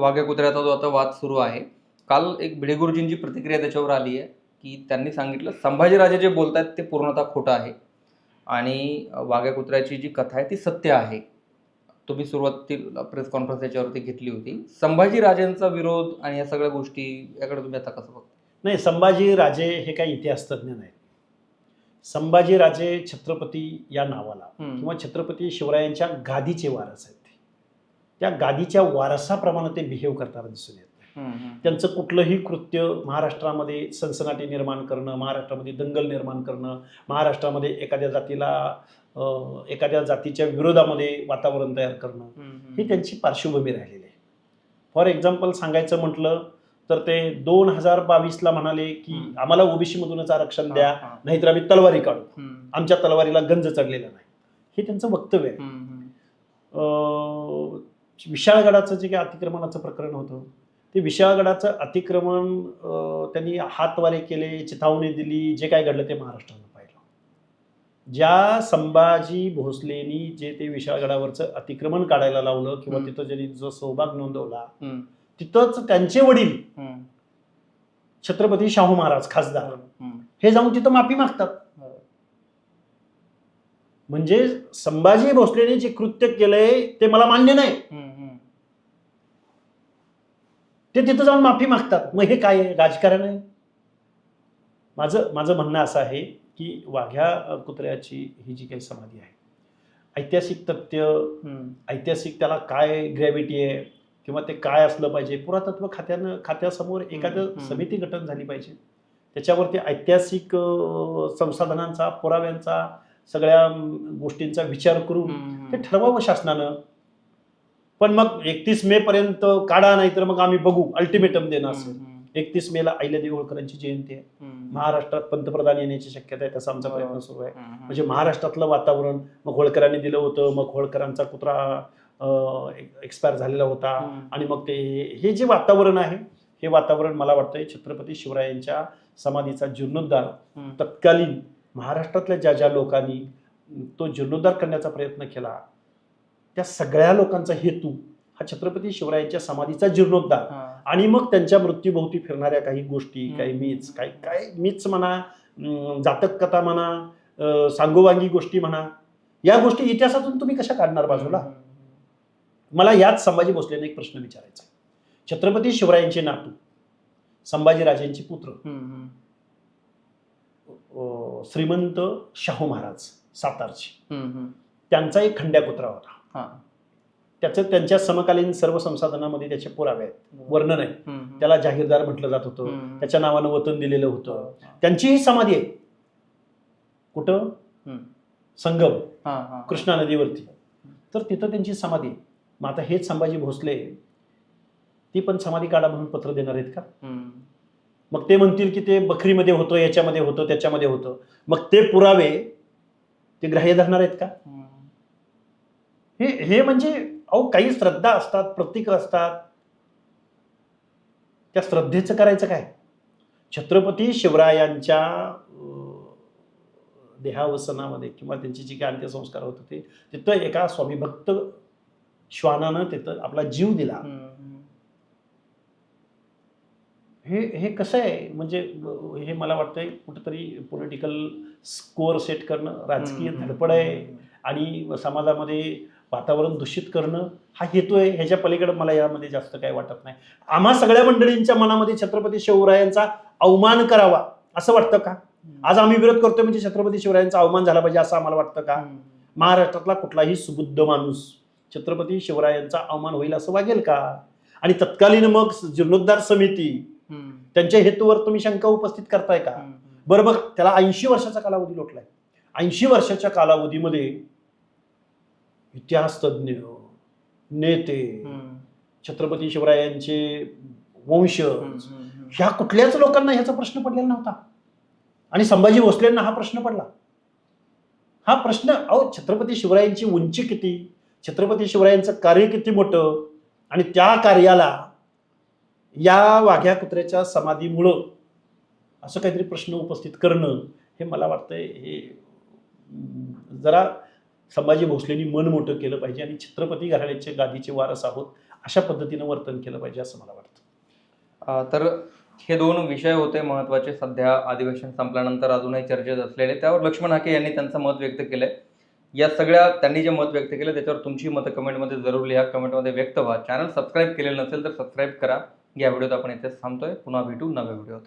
वाघ्या कुत्र्याचा जो आता वाद सुरू आहे काल एक भिडेगुरुजींची प्रतिक्रिया त्याच्यावर आली आहे की त्यांनी सांगितलं संभाजीराजे जे बोलतायत ते पूर्णतः खोटं आहे. आणि वाघ्या कुत्र्याची जी कथा आहे ती सत्य आहे. तुम्ही सुरुवातीला प्रेस कॉन्फरन्स याच्यावरती घेतली होती. संभाजीराजेंचा विरोध आणि या सगळ्या गोष्टी याकडे तुम्ही आता कसं बघता? नाही संभाजी राजे हे काही इतिहासतज्ञ नाहीत. संभाजी राजे छत्रपती या नावाला. किंवा छत्रपती शिवरायांच्या गादीचे वारस आहेत. त्या गादीच्या वारसाप्रमाणे ते बिहेव करताना दिसून येत. त्यांचं कुठलंही कृत्य महाराष्ट्रामध्ये सनसनाटी निर्माण करणं महाराष्ट्रामध्ये दंगल निर्माण करणं महाराष्ट्रामध्ये एखाद्या जातीला एखाद्या जातीच्या विरोधामध्ये वातावरण तयार करणं ही त्यांची पार्श्वभूमी राहिलेली आहे. फॉर एक्झाम्पल सांगायचं म्हटलं तर ते दोन हजार बावीसला म्हणाले की. आम्हाला ओबीसी मधूनच आरक्षण द्या. नाहीतर आम्ही तलवारी काढू. आमच्या तलवारीला गंज चढलेला नाही. हे त्यांचं वक्तव्य आहे. विशाळगडाचं जे काही अतिक्रमणाचं प्रकरण होतं ते विशाळगडाचं अतिक्रमण त्यांनी हातवारे केले चिथावणी दिली जे काय घडलं ते महाराष्ट्रानं पाहिलं ज्या संभाजी भोसलेनी जे ते विशाळगडावरचं अतिक्रमण काढायला लावलं किंवा. तिथं ज्यांनी जो सहभाग नोंदवला तिथंच त्यांचे वडील. छत्रपती शाहू महाराज खासदार. हे जाऊन तिथं माफी मागतात म्हणजे संभाजी भोसलेने जे कृत्य केलंय ते मला मान्य नाही. ते तिथं जाऊन माफी मागतात. मग हे काय आहे राजकारण आहे? माझं माझं म्हणणं असं आहे की वाघ्या कुत्र्याची ही जी काही समाधी आहे ऐतिहासिक तथ्य. ऐतिहासिक त्याला काय ग्रॅव्हिटी आहे किंवा ते काय असलं पाहिजे? पुरातत्व खात्यानं खात्यासमोर एखादं. समिती गठन झाली पाहिजे. त्याच्यावरती ऐतिहासिक संसाधनांचा पुराव्यांचा सगळ्या गोष्टींचा विचार करून ते ठरवावं शासनानं. पण मग एकतीस मे पर्यंत काढा नाही तर मग आम्ही बघू अल्टिमेटम देणं असेल एकतीस मेला अहिल्यादेवी होळकरांची जयंती आहे. महाराष्ट्रात पंतप्रधान येण्याची शक्यता आहे त्याचा आमचा. प्रयत्न सुरू आहे म्हणजे महाराष्ट्रातलं वातावरण मग होळकरांनी दिलं होतं मग होळकरांचा कुत्रा एक्सपायर झालेला होता. आणि मग ते हे जे वातावरण आहे हे वातावरण मला वाटतंय छत्रपती शिवरायांच्या समाधीचा जीर्णोद्धार. तत्कालीन महाराष्ट्रातल्या ज्या ज्या लोकांनी तो जीर्णोद्धार करण्याचा प्रयत्न केला त्या सगळ्या लोकांचा हेतू हा छत्रपती शिवरायांच्या समाधीचा जीर्णोद्धार. आणि मग त्यांच्या मृत्यूभोवती फिरणाऱ्या काही गोष्टी. काही मीच काही काय मीच म्हणा जातक कथा म्हणा सांगोवांगी गोष्टी म्हणा या गोष्टी इतिहासातून तुम्ही कशा काढणार बाजूला मला याच संभाजी भोसलेने एक प्रश्न विचारायचा. छत्रपती शिवरायांचे नातू संभाजीराजेंचे पुत्र श्रीमंत शाहू महाराज सातारचे. त्यांचा एक खंड्या कुत्रा होता हा. त्याचं त्यांच्या समकालीन सर्व संसाधनामध्ये त्याचे पुरावे आहेत वर्णन आहे. त्याला जागीरदार म्हटलं जात होतं. त्याच्या नावानं वतन दिलेलं होतं हा. त्यांची ही समाधी आहे कुठं. संगम. कृष्णा नदीवरती तर तिथं त्यांची समाधी आहे मग आता हेच संभाजी भोसले ती पण समाधी काढा म्हणून पत्र देणार आहेत का. मग ते म्हणतील की ते बकरीमध्ये होतं याच्यामध्ये होतं त्याच्यामध्ये होतं मग ते पुरावे ते ग्राह्य धरणार आहेत का. हे हे म्हणजे अहो काही श्रद्धा असतात प्रतीक असतात. त्या श्रद्धेचं करायचं काय? छत्रपती शिवरायांच्या देहावसनामध्ये किंवा त्यांची जी काही अंत्यसंस्कार होत होते तिथं एका स्वामीभक्त श्वानानं तिथं आपला जीव दिला. हे हे कसं आहे? म्हणजे हे मला वाटतंय कुठंतरी पॉलिटिकल स्कोअर सेट करणं राजकीय. धडपड आहे. आणि समाजामध्ये वातावरण दूषित करणं हा हेतू आहे. ह्याच्या पलीकडे मला यामध्ये जास्त काही वाटत नाही. आम्हा सगळ्या मंडळींच्या मनामध्ये छत्रपती शिवरायांचा अवमान करावा असं वाटतं का? आज आम्ही विरोध करतोय म्हणजे छत्रपती शिवरायांचा अवमान झाला पाहिजे असं आम्हाला वाटतं का. महाराष्ट्रातला कुठलाही सुबुद्ध माणूस छत्रपती शिवरायांचा अवमान होईल असं वागेल का? आणि तत्कालीन मग जीर्णोद्धार समिती. त्यांच्या हेतूवर तुम्ही शंका उपस्थित करताय का? हम्म. बरं बघ त्याला ऐंशी वर्षाचा कालावधी लोटलाय. ऐंशी वर्षाच्या कालावधीमध्ये इतिहास तज्ज्ञ नेते. छत्रपती शिवरायांचे वंश. ह्या कुठल्याच लोकांना ह्याचा प्रश्न पडलेला नव्हता आणि संभाजी भोसलेंना हा प्रश्न पडला हा प्रश्न अहो छत्रपती शिवरायांची उंची किती छत्रपती शिवरायांचं कार्य किती मोठं आणि त्या कार्याला या वाघ्या कुत्र्याच्या समाधीमुळं असं काहीतरी प्रश्न उपस्थित करणं हे मला वाटतंय हे जरा संभाजी भोसलेंनी मन मोठं केलं पाहिजे आणि छत्रपती घराण्याचे गादीचे वारस आहोत अशा पद्धतीनं वर्तन केलं पाहिजे असं मला वाटतं. तर हे दोन विषय होते महत्त्वाचे सध्या अधिवेशन संपल्यानंतर अजूनही चर्चेत असलेले. त्यावर लक्ष्मण हाके यांनी त्यांचं मत व्यक्त केलंय. या सगळ्या त्यांनी जे मत व्यक्त केलं त्याच्यावर तुमची मतं कमेंटमध्ये जरूर लिहा. कमेंटमध्ये व्यक्त व्हा. चॅनल सबस्क्राईब केलेलं नसेल तर सबस्क्राईब करा. या व्हिडिओत आपण इथेच थांबतोय. पुन्हा भेटू नव्या व्हिडिओत.